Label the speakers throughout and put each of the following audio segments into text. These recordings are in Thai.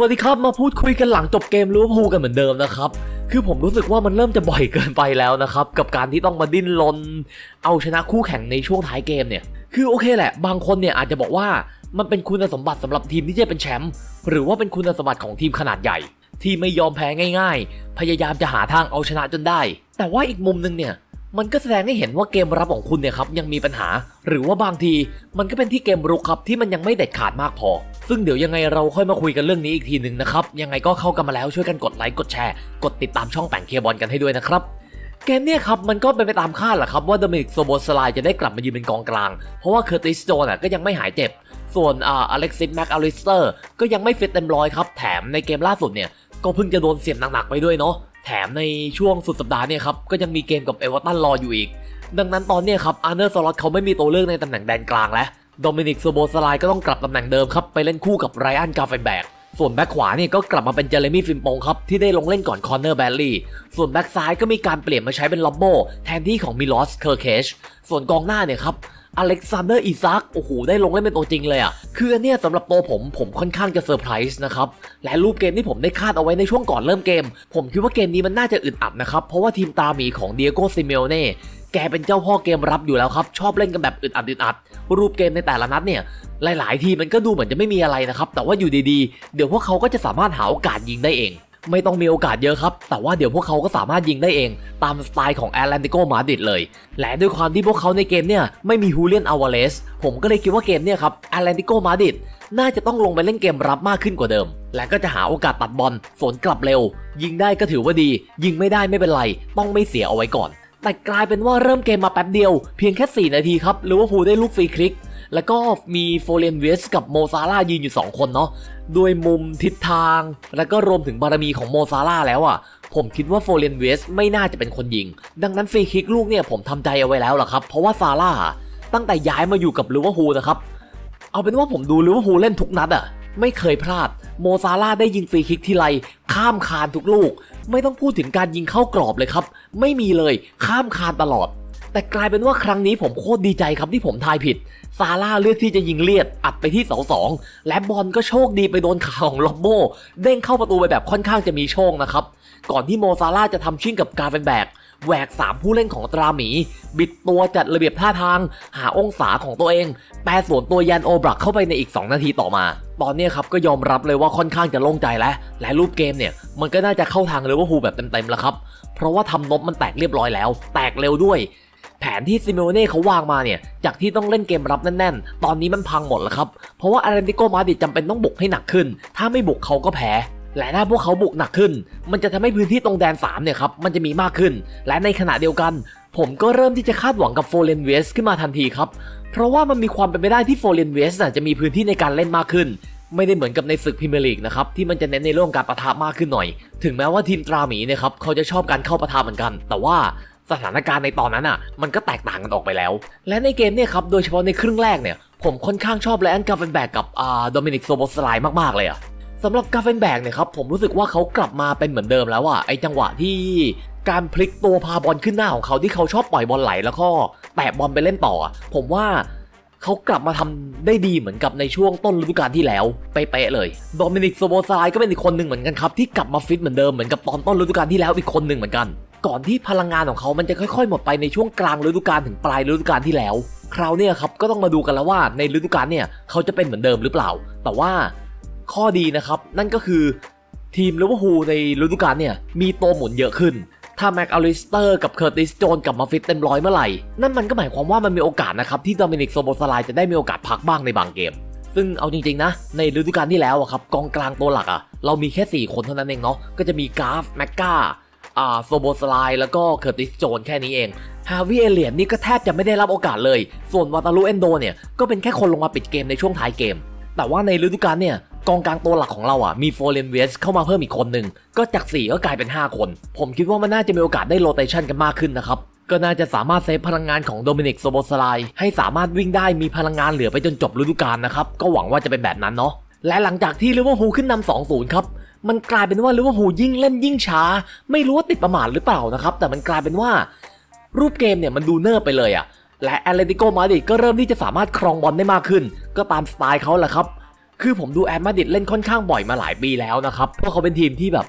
Speaker 1: วัสดีครับมาพูดคุยกันหลังจบเกมลิเวอร์พูลกันเหมือนเดิมนะครับ คือผมรู้สึกว่ามันเริ่มจะบ่อยเกินไปแล้วนะครับ กับการที่ต้องมาดิ้นรนเอาชนะคู่แข่งในช่วงท้ายเกมเนี่ย คือโอเคแหละ บางคนเนี่ยอาจจะบอกว่ามันเป็นคุณสมบัติสำหรับทีมที่จะเป็นแชมป์หรือว่าเป็นคุณสมบัติของทีมขนาดใหญ่ ที่ไม่ยอมแพ้ง่ายๆ พยายามจะหาทางเอาชนะจนได้ แต่ว่าอีกมุมหนึงเนี่ยมันก็แสดงให้เห็นว่าเกมรับของคุณเนี่ยครับยังมีปัญหา หรือว่าบางทีมันก็เป็นที่เกมรุกครับที่มันยังไม่เด็ดขาดมากพอ ซึ่งเดี๋ยวยังไงเราค่อยมาคุยกันเรื่องนี้อีกทีหนึ่งนะครับ ยังไงก็เข้ากันมาแล้วช่วยกันกดไลค์กดแชร์ กดติดตามช่องแป่งเคียบอลกันให้ด้วยนะครับเกมเนี่ยครับมันก็เป็นไปตามคาดแหละครับว่าโดมินิกโซโบสไลจะได้กลับมายืนเป็นกองกลาง เพราะว่าเคอร์ติสโจน่ะก็ยังไม่หายเจ็บ ส่วนอ่าอเล็กซิสแม็กอลิสเตอร์ก็ยังไม่ฟิตเต็มร้อยครับ แถมในเกมล่าสุดเนี่ยก็เพิ่งจะโดนเสียบหนักๆไปด้วยเนาะแถมในช่วงสุดสัปดาห์เนี่ยครับก็ยังมีเกมกับเอเวอร์ตันรออยู่อีก ดังนั้นตอนเนี้ยครับอาร์เนอร์สล็อตเขาไม่มีตัวเลือกในตำแหน่งแดนกลางแล้ว โดมินิกโซโบสไลก็ต้องกลับตำแหน่งเดิมครับ ไปเล่นคู่กับไรอันกาเฟนแบก ส่วนแบ็คขวาเนี่ยก็กลับมาเป็นเจเรมี่ฟิมปงครับ ที่ได้ลงเล่นก่อนคอนเนอร์แบลลี่ ส่วนแบ็คซ้ายก็มีการเปลี่ยนมาใช้เป็นล็อบโบแทนที่ของมิลอสเคอร์เคช ส่วนกองหน้าเนี่ยครับอเล็กซานเดอร์อีซักโอ้โห ได้ลงเล่นเป็นตัวจริงเลยอะ คืออันเนี้ยสำหรับตัวผมผมค่อนข้างจะเซอร์ไพรส์นะครับ และรูปเกมที่ผมได้คาดเอาไว้ในช่วงก่อนเริ่มเกม ผมคิดว่าเกมนี้มันน่าจะอึดอัดนะครับ เพราะว่าทีมตาหมีของเดียโกซิเมโอเน่ แกเป็นเจ้าพ่อเกมรับอยู่แล้วครับ ชอบเล่นกันแบบอึดอัดอึดอัด รูปเกมในแต่ละนัดเนี่ย หลาย ๆ ทีมันก็ดูเหมือนจะไม่มีอะไรนะครับ แต่ว่าอยู่ดีๆ เดี๋ยวพวกเขาก็จะสามารถหาโอกาสยิงได้เอง ไม่ต้องมีโอกาสเยอะครับ แต่ว่าเดี๋ยวพวกเขาก็สามารถยิงได้เอง ตามสไตล์ของแอตแลนติโกมาดิดเลย และด้วยความที่พวกเขาในเกมเนี่ยไม่มีฮูเลียนอาวาเลส ผมก็เลยคิดว่าเกมเนี่ยครับแอตแลนติโกมาดิดน่าจะต้องลงไปเล่นเกมรับมากขึ้นกว่าเดิม และก็จะหาโอกาสตัดบอลสวนกลับเร็ว ยิงได้ก็ถือว่าดี ยิงไม่ได้ไม่เป็นไร ต้องไม่เสียเอาไว้ก่อน แต่กลายเป็นว่าเริ่มเกมมาแป๊บเดียว เพียงแค่ 4 นาทีครับลิเวอร์พูลได้ลูกฟรีคลิก แล้วก็มีโฟเรนเวสกับโมซาร่ายืนอยู่ 2 คนเนาะด้วยมุมทิศทาง แล้วก็รวมถึงบารมีของโมซาร่าแล้วอะ่ะผมคิดว่าโฟเรนเวสไม่น่าจะเป็นคนยิง ดังนั้นฟรีคิกลูกเนี่ยผมทำใจเอาไว้แล้วล่ะครับ เพราะว่าซาร่าตั้งแต่ย้ายมาอยู่กับลิเวอร์พูลนะครับ เอาเป็นว่าผมดูลิเวอร์พูลเล่นทุกนัดอะ่ะไม่เคยพลาด โมซาร่าได้ยิงฟรีคิกทีไรข้ามคานทุกลูก ไม่ต้องพูดถึงการยิงเข้ากรอบเลยครับ ไม่มีเลยข้ามคานตลอด แต่กลายเป็นว่าครั้งนี้ผมโคตรดีใจครับที่ผมทายผิด ซาร่าเลือกที่จะยิงเลียดอัดไปที่เสาสองและบอลก็โชคดีไปโดนขาของล็อบโบเด้งเข้าประตูไปแบบค่อนข้างจะมีโชคนะครับ ก่อนที่โมซาร่าจะทำชิ่งกับกาเฟนแบกแหวก 3 ผู้เล่นของตราหมี บิดตัวจัดระเบียบท่าทาง หาองศาของตัวเอง แปรสวนตัวยันโอบรักเข้าไปในอีก 2 นาทีต่อมา ตอนนี้ครับก็ยอมรับเลยว่าค่อนข้างจะโล่งใจแล้วและรูปเกมเนี่ย มันก็น่าจะเข้าทางเลเวอร์พูลแบบเต็มๆแล้วครับ เพราะว่าทำนบมันแตกเรียบร้อยแล้ว แตกเร็วด้วย แผนที่ซิเมโอเน่เขาวางมาเนี่ย จากที่ต้องเล่นเกมรับแน่นๆ ตอนนี้มันพังหมดแล้วครับ เพราะว่าอารันติโกมาดิจำเป็นต้องบุกให้หนักขึ้น ถ้าไม่บุกเขาก็แพ้ และถ้าพวกเขาบุกหนักขึ้น มันจะทำให้พื้นที่ตรงแดน3เนี่ยครับมันจะมีมากขึ้น และในขณะเดียวกัน ผมก็เริ่มที่จะคาดหวังกับโฟเรนเวสขึ้นมาทันทีครับ เพราะว่ามันมีความเป็นไปได้ที่โฟเรนเวสจะมีพื้นที่ในการเล่นมากขึ้น ไม่ได้เหมือนกับในศึกพรีเมียร์ลีกนะครับที่มันจะเน้นในเรื่องการประทะมากขึ้นหน่อย ถึงแม้ว่าทีมตราหมีเนี่ยครับเขาจะชอบการเข้าประทะเหมือนกัน แต่ว่าสถานการณ์ในตอนนั้นอะ มันก็แตกต่างกันออกไปแล้ว และในเกมเนี่ยครับโดยเฉพาะในครึ่งแรกเนี่ยผมค่อนข้างชอบไลอันกาเฟนแบกกับอ่าโดมินิกโซโบสไลมากๆเลยอะ สำหรับกาเฟนแบกเนี่ยครับผมรู้สึกว่าเขากลับมาเป็นเหมือนเดิมแล้วอะไอจังหวะที่การพลิกตัวพาบอลขึ้นหน้าของเขาที่เขาชอบปล่อยบอลไหลแล้วก็แตะบอลไปเล่นต่ออะผมว่าเขากลับมาทำได้ดีเหมือนกับในช่วงต้นฤดูกาลที่แล้วเป๊ะเลยโดมินิกโซโบซายก็เป็นอีกคนหนึ่งเหมือนกันครับที่กลับมาฟิตเหมือนเดิมเหมือนกับตอนต้นฤดูกาลที่แล้วอีกคนหนึ่งเหมือนกันก่อนที่พลังงานของเขามันจะค่อย ๆ หมดไปในช่วงกลางฤดูกาลถึงปลายฤดูกาลที่แล้ว คราวนี้ครับก็ต้องมาดูกันแล้วว่าในฤดูกาลเนี่ยเขาจะเป็นเหมือนเดิมหรือเปล่า แต่ว่า ข้อดีนะครับ นั่นก็คือทีมลิเวอร์พูลในฤดูกาลเนี่ยมีตัวหมุนเยอะขึ้น ถ้าแม็กอลิสเตอร์กับเคอร์ติสโจนกลับมาฟิตเต็มร้อยเมื่อไหร่ นั่นมันก็หมายความว่ามันมีโอกาสนะครับ ที่โดมินิกโซโบสไลจะได้มีโอกาสพักบ้างในบางเกม ซึ่งเอาจริง ๆ นะ ในฤดูกาลที่แล้วอะครับกองกลางตัวหลักอะเรามีแค่ 4 คนเท่านั้นเองเนาะก็จะมีกราฟแม็กกาอ่าโซโบสไลแล้วก็เคอร์ติสโจนแค่นี้เองฮาวิเอเลียนนี่ก็แทบจะไม่ได้รับโอกาสเลย ส่วนวาตาลุเอนโดเนี่ยก็เป็นแค่คนลงมาปิดเกมในช่วงท้ายเกม แต่ว่าในฤดูกาลเนี่ย กองกลางตัวหลักของเราอะมีโฟเรนเวสเข้ามาเพิ่มอีกคนหนึ่งก็จาก 4 ก็กลายเป็น 5 คน ผมคิดว่ามันน่าจะมีโอกาสได้โรเตชันกันมากขึ้นนะครับก็น่าจะสามารถเซฟพลังงานของโดมินิกโซโบสไลให้สามารถวิ่งได้มีพลังงานเหลือไปจนจบฤดูกาลนะครับก็หวังว่าจะเป็นแบบนั้นเนาะและหลังจากที่ลิเวอร์พูลขึ้นนำ2-0ครับมันกลายเป็นว่าลิเวอร์พูลยิ่งเล่นยิ่งช้า ไม่รู้ว่าติดประมาทหรือเปล่านะครับแต่มันกลายเป็นว่า รูปเกมเนี่ยมันดูเนิบไปเลยอะและแอตเลติโกมาดริดก็เริ่มที่จะสามารถครองบอลได้มากขึ้น ก็ตามสไตล์เขาแหละครับ คือผมดูแอตมาดริดเล่นค่อนข้างบ่อยมาหลายปีแล้วนะครับ เพราะเขาเป็นทีมที่แบบ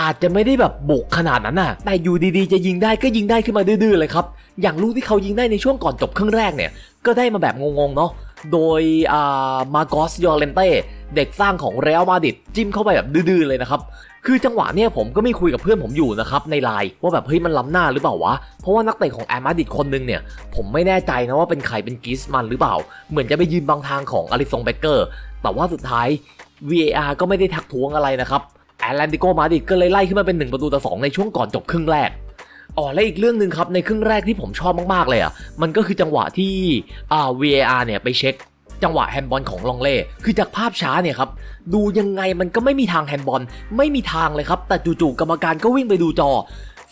Speaker 1: อาจจะไม่ได้แบบบุกขนาดนั้นน่ะ แต่อยู่ดีๆ จะยิงได้ก็ยิงได้ขึ้นมาดื้อๆเลยครับ อย่างลูกที่เขายิงได้ในช่วงก่อนจบครึ่งแรกเนี่ย ก็ได้มาแบบงงๆเนาะ โดยอ่ามาโกสยอร์เลนเต้เด็กสร้างของเรอัลมาดริดจิ้มเข้าไปแบบดื้อๆเลยนะครับ คือจังหวะเนี่ยผมก็มีคุยกับเพื่อนผมอยู่นะครับในไลน์ว่าแบบเฮ้ยมันล้ำหน้าหรือเปล่าวะ เพราะว่านักเตะของแอร์มาดิดคนหนึงเนี่ย ผมไม่แน่ใจนะว่าเป็นใครเป็นกิสมันหรือเปล่า เหมือนจะไปยืนบังทางของอลิซงเบเกอร์แต่ว่าสุดท้าย VAR ก็ไม่ได้ทักท้วงอะไรนะครับแอตแลนติโกมาดิดก็เลยไล่ขึ้นมาเป็น 1 ประตูต่อ2ในช่วงก่อนจบครึ่งแรกอ๋อและอีกเรื่องหนึ่งครับในครึ่งแรกที่ผมชอบมากๆเลยอะมันก็คือจังหวะที่อ่า VAR เนี่ยไปเช็ค จังหวะแฮนด์บอลของลองเล่คือจากภาพช้าเนี่ยครับดูยังไงมันก็ไม่มีทางแฮนด์บอลไม่มีทางเลยครับ แต่จู่ๆกรรมการก็วิ่งไปดูจอ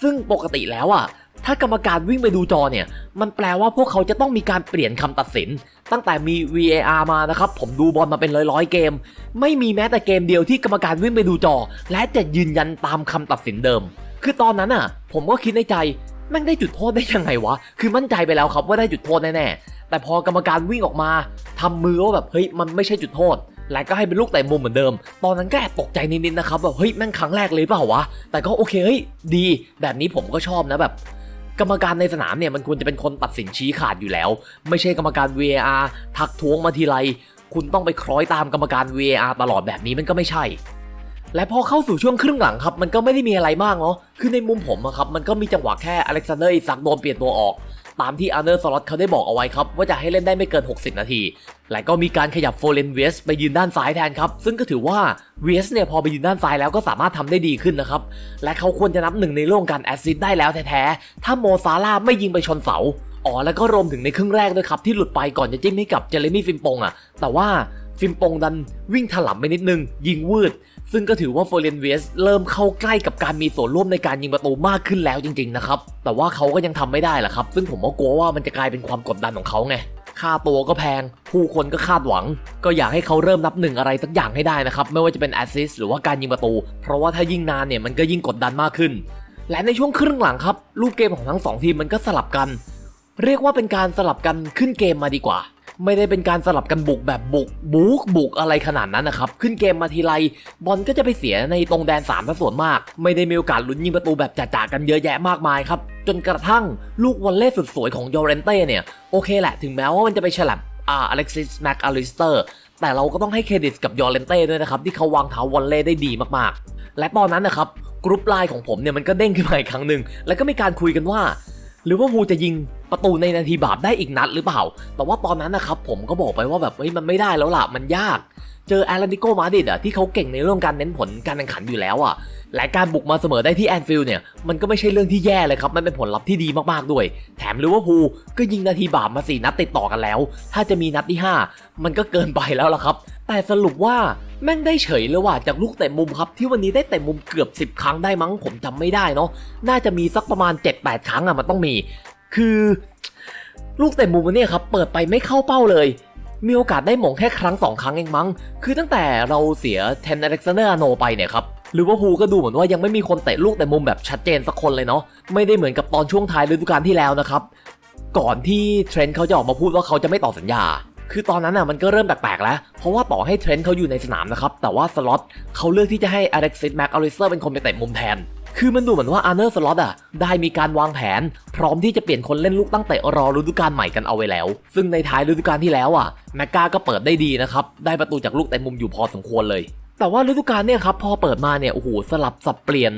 Speaker 1: ซึ่งปกติแล้วอะถ้ากรรมการวิ่งไปดูจอเนี่ย มันแปลว่าพวกเขาจะต้องมีการเปลี่ยนคำตัดสิน ตั้งแต่มี VAR มานะครับ ผมดูบอลมาเป็นร้อยๆเกม ไม่มีแม้แต่เกมเดียวที่กรรมการวิ่งไปดูจอ และจะยืนยันตามคำตัดสินเดิม คือตอนนั้นอะ ผมก็คิดในใจแม่งได้จุดโทษได้ยังไงวะ คือมั่นใจไปแล้วครับว่าได้จุดโทษแน่ๆ แต่พอกรรมการวิ่งออกมาทำมือว่าแบบเฮ้ยมันไม่ใช่จุดโทษและก็ให้เป็นลูกเตะมุมเหมือนเดิม ตอนนั้นก็แอบตกใจนิดๆนะครับแบบเฮ้ยแม่งครั้งแรกเลยเปล่าวะ แต่ก็โอเคเฮ้ยดี แบบนี้ผมก็ชอบนะแบบ กรรมการในสนามเนี่ยมันควรจะเป็นคนตัดสินชี้ขาดอยู่แล้ว ไม่ใช่กรรมการ VAR ทักท้วงมาทีไรคุณต้องไปคล้อยตามกรรมการ VAR ตลอดแบบนี้มันก็ไม่ใช่ และพอเข้าสู่ช่วงครึ่งหลังครับ มันก็ไม่ได้มีอะไรมากเนาะคือในมุมผมอะครับมันก็มีจังหวะแค่อเล็กซานเดอร์อิซักโดนเปลี่ยนตัวออก ตามที่อาร์เนอร์สล็อตเขาได้บอกเอาไว้ครับ ว่าจะให้เล่นได้ไม่เกิน 60 นาที และก็มีการขยับโฟเลนเวสไปยืนด้านซ้ายแทนครับ ซึ่งก็ถือว่าเวสเนี่ยพอไปยืนด้านซ้ายแล้วก็สามารถทำได้ดีขึ้นนะครับ และเขาควรจะนับหนึ่งในโล่งการแอสซิสต์ได้แล้วแท้ๆ ถ้าโมซาร่าไม่ยิงไปชนเสา อ๋อแล้วก็รวมถึงในครึ่งแรกด้วยครับที่หลุดไปก่อนจะจิ้มให้กับเจเรมี่ฟิมปงอะแต่ว่าฟิมปงดันวิ่งถลำไปนิดนึง ยิงวืด ซึ่งก็ถือว่าโฟเรนเวสเริ่มเข้าใกล้กับการมีส่วนร่วมในการยิงประตูมากขึ้นแล้วจริงๆนะครับ แต่ว่าเขาก็ยังทำไม่ได้แหละครับ ซึ่งผมก็กลัวว่ามันจะกลายเป็นความกดดันของเขาไงค่าตัวก็แพง ผู้คนก็คาดหวัง ก็อยากให้เขาเริ่มนับหนึ่งอะไรสักอย่างให้ได้นะครับ ไม่ว่าจะเป็นแอสซิสหรือว่าการยิงประตู เพราะว่าถ้ายิ่งนานเนี่ยมันก็ยิ่งกดดันมากขึ้น และในช่วงครึ่งหลังครับรูปเกมของทั้งสองทีมมันก็สลับกัน เรียกว่าเป็นการสลับกันขึ้นเกมมาดีกว่า ไม่ได้เป็นการสลับกันบุกแบบบุกบุกบุกอะไรขนาดนั้นนะครับ ขึ้นเกมมาทีไรบอลก็จะไปเสียในตรงแดน3ามซะส่วนมาก ไม่ได้มีโอกาสลุ้นยิงประตูแบบจ่าๆกันเยอะแยะมากมายครับ จนกระทั่งลูกวอลเล่สุดสวยของยอร์เรนเต้เนี่ยโอเคแหละถึงแม้ว่ามันจะไปฉลับอ่าอเล็กซิสแม็กอลิสเตอร์แต่เราก็ต้องให้เครดิตกับยอร์เรนเต้ด้วยนะครับที่เขาวางเท้าวอลเล่ได้ดีมากๆ และตอนนั้นนะครับกรุ๊ปไลน์ของผมเนี่ยมันก็เด้งขึ้นมาอีกครั้งหนึ่งแล้วก็มีการคุยกันว่า หรือว่าฮูจะยิง ประตูในนาทีบาปได้อีกนัดหรือเปล่า แต่ว่าตอนนั้นนะครับผมก็บอกไปว่าแบบเฮ้ยมันไม่ได้แล้วล่ะ มันยาก เจอแอตเลติโกมาดริดอะที่เขาเก่งในเรื่องการเน้นผลการแข่งขันอยู่แล้วอะ และการบุกมาเสมอได้ที่แอนฟิลด์เนี่ย มันก็ไม่ใช่เรื่องที่แย่เลยครับ มันเป็นผลลัพธ์ที่ดีมากๆด้วย แถมลิเวอร์พูลก็ยิงนาทีบาปมาสี่นัดติดต่อกันแล้ว ถ้าจะมีนัดที่ 5 มันก็เกินไปแล้วล่ะครับ แต่สรุปว่าแม่งได้เฉยเลยว่ะจากลูกเตะมุมครับที่วันนี้ได้เตะมุมเกือบ 10 ครั้งได้มั้งผมจำไม่ได้เนาะน่าจะมีสักประมาณ 7-8 ครั้งอะมันต้องมี คือ ลูกเตะมุมวันนี้ครับเปิดไปไม่เข้าเป้าเลย มีโอกาสได้หม่งแค่ครั้งสองครั้งเองมั้ง คือตั้งแต่เราเสียเทนอเล็กซานเดอร์โนไปเนี่ยครับหรือว่าพูก็ดูเหมือนว่ายังไม่มีคนเตะลูกแต่มุมแบบชัดเจนสักคนเลยเนาะไม่ได้เหมือนกับตอนช่วงท้ายฤดูกาลที่แล้วนะครับ ก่อนที่เทรนต์เขาจะออกมาพูดว่าเขาจะไม่ต่อสัญญา คือตอนนั้นอะมันก็เริ่มแปลกๆแล้ว เพราะว่าต่อให้เทรนต์เขาอยู่ในสนามนะครับ แต่ว่าสล็อตเขาเลือกที่จะให้อเล็กซิสแม็กอลิเตอร์เป็นคนไปเตะมุมแทน คือมันดูเหมือนว่าอาร์เนอร์สล็อตอะได้มีการวางแผน พร้อมที่จะเปลี่ยนคนเล่นลูกตั้งแต่รอฤดูกาลใหม่กันเอาไว้แล้ว ซึ่งในท้ายฤดูกาลที่แล้วอะแมกกาก็เปิดได้ดีนะครับได้ประตูจากลูกแต่มุมอยู่พอสมควรเลย แต่ว่าฤดูกาลเนี่ยครับพอเปิดมาเนี่ยโอ้โหสลับสับเปลี่ยน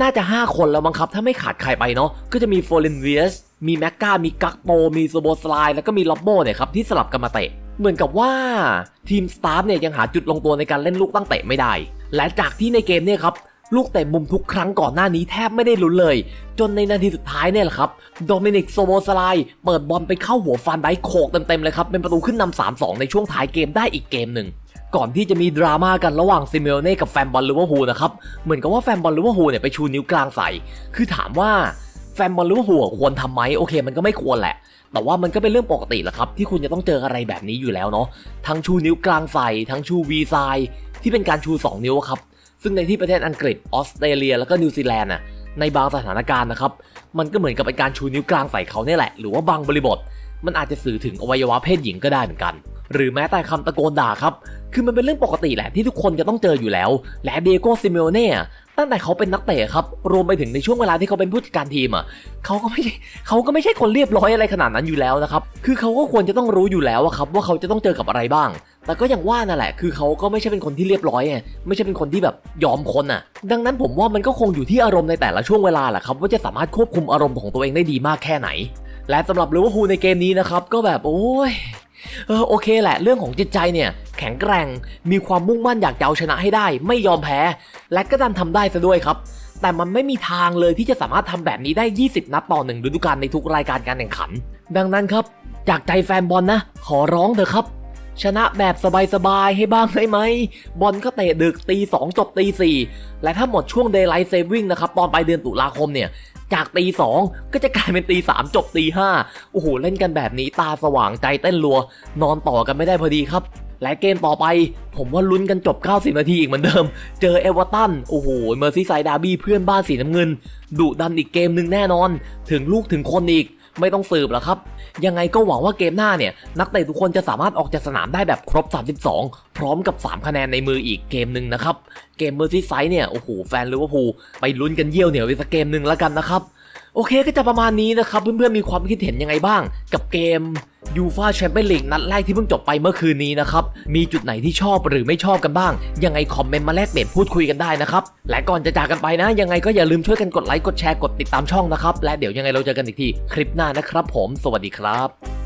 Speaker 1: น่าจะ 5 คนแล้วมั้งครับ ถ้าไม่ขาดใครไปเนาะก็จะมีโฟลินเวียสมีแมกกามีกักโปมีโซโบสไลแล้วก็มีล็อบโบเนี่ยครับที่สลับกันมาเตะเหมือนกับว่าทีมสตาฟเนี่ยยังหาจุดลงตัวในการเล่นลูกตั้งเตะไม่ได้ และจากที่ในเกมเนี่ยครับ ลูกเตะมุมทุกครั้งก่อนหน้านี้แทบไม่ได้ลุ้นเลย จนในนาทีสุดท้ายเนี่ยแหละครับ โดมินิกโซโบสไลเปิดบอลไปเข้าหัวฟันไดโขกเต็มๆเลยครับ เป็นประตูขึ้นนำ3-2 ในช่วงท้ายเกมได้อีกเกมหนึ่ง ก่อนที่จะมีดราม่ากันระหว่างซิเมโอเน่กับแฟนบอลลิเวอร์พูลนะครับ เหมือนกับว่าแฟนบอลลิเวอร์พูลเนี่ยไปชูนิ้วกลางใส่ คือถามว่าแฟนบอลลิเวอร์พูลควรทำไหมโอเค มันก็ไม่ควรแหละ แต่ว่ามันก็เป็นเรื่องปกติแหละครับ ที่คุณจะต้องเจออะไรแบบนี้อยู่แล้วเนาะ ทั้งชูนิ้วกลางใส่ ทั้งชูวีไซที่เป็นการชู 2 นิ้วครับ ซึ่งในที่ประเทศอังกฤษออสเตรเลีย แล้วก็นิวซีแลนด์น่ะในบางสถานการณ์นะครับ มันก็เหมือนกับเป็นการชูนิ้วกลางใส่เขาเนี่ยแหละ หรือว่าบางบริบท มันอาจจะสื่อถึงอวัยวะเพศหญิงก็ได้เหมือนกัน หรือแม้แต่คำตะโกนด่าครับ คือมันเป็นเรื่องปกติแหละที่ทุกคนจะต้องเจออยู่แล้ว และเดโก้ซิเมโอเน่ตั้งแต่เขาเป็นนักเตะครับ รวมไปถึงในช่วงเวลาที่เขาเป็นผู้จัดการทีมอะเขาก็ไม่เขาก็ไม่ใช่คนเรียบร้อยอะไรขนาดนั้นอยู่แล้วนะครับ คือเขาก็ควรจะต้องรู้อยู่แล้วครับว่าเขาจะต้องเจอกับอะไรบ้าง แต่ก็อย่างว่านั่นแหละ คือเขาก็ไม่ใช่เป็นคนที่เรียบร้อยไง ไม่ใช่เป็นคนที่แบบยอมคนอะ ดังนั้นผมว่ามันก็คงอยู่ที่อารมณ์ในแต่ละช่วงเวลาแหละครับ ว่าจะสามารถควบคุมอารมณ์ของตัวเองได้ดีมากแค่ไหน และสำหรับลิเวอร์พูลในเกมนี้นะครับ ก็แบบโอ้ยเออโอเคแหละ เรื่องของจิตใจเนี่ย แข็งแกร่ง มีความมุ่งมั่นอยากจะเอาชนะให้ได้ ไม่ยอมแพ้ และก็ดันทำได้ซะด้วยครับ แต่มันไม่มีทางเลยที่จะสามารถทำแบบนี้ได้ 20 นัดต่อหนึ่งฤดูกาลในทุกรายการการแข่งขัน ดังนั้นครับ จากใจแฟนบอลนะ ขอร้องเถอะครับ ชนะแบบสบายๆให้บ้างได้ไหม บอลก็เตะดึกตี2จบตี4และถ้าหมดช่วง Daylight Saving นะครับ ตอนปลายเดือนตุลาคมเนี่ย จากตี2ก็จะกลายเป็นตี3จบตี5โอ้โห เล่นกันแบบนี้ตาสว่างใจเต้นรัว นอนต่อกันไม่ได้พอดีครับและเกมต่อไป ผมว่าลุ้นกันจบ 90 นาทีอีกเหมือนเดิม เจอเอเวอร์ตัน โอ้โห เมอร์ซีไซด์ดาร์บี้เพื่อนบ้านสีน้ำเงิน ดุดันอีกเกมหนึ่งแน่นอน ถึงลูกถึงคนอีก ไม่ต้องสืบแล้วครับ ยังไงก็หวังว่าเกมหน้าเนี่ย นักเตะทุกคนจะสามารถออกจากสนามได้แบบครบ 32 พร้อมกับ 3 คะแนนในมืออีกเกมหนึ่งนะครับ เกมเมอร์ซีไซด์เนี่ย โอ้โห แฟนลิเวอร์พูลไปลุ้นกันเยี่ยวเหนียวอีกสักเกมหนึ่งแล้วกันนะครับ โอเคก็จะประมาณนี้นะครับ เพื่อนๆมีความคิดเห็นยังไงบ้าง กับเกมยูฟาแชมเปี้ยนลีกนัดแรกที่เพิ่งจบไปเมื่อคืนนี้นะครับ มีจุดไหนที่ชอบหรือไม่ชอบกันบ้าง ยังไงคอมเมนต์มาแลกเปลี่ยนพูดคุยกันได้นะครับ และก่อนจะจากกันไปนะ ยังไงก็อย่าลืมช่วยกันกดไลค์กดแชร์กดติดตามช่องนะครับ และเดี๋ยวยังไงเราเจอกันอีกทีคลิปหน้านะครับ ผม สวัสดีครับ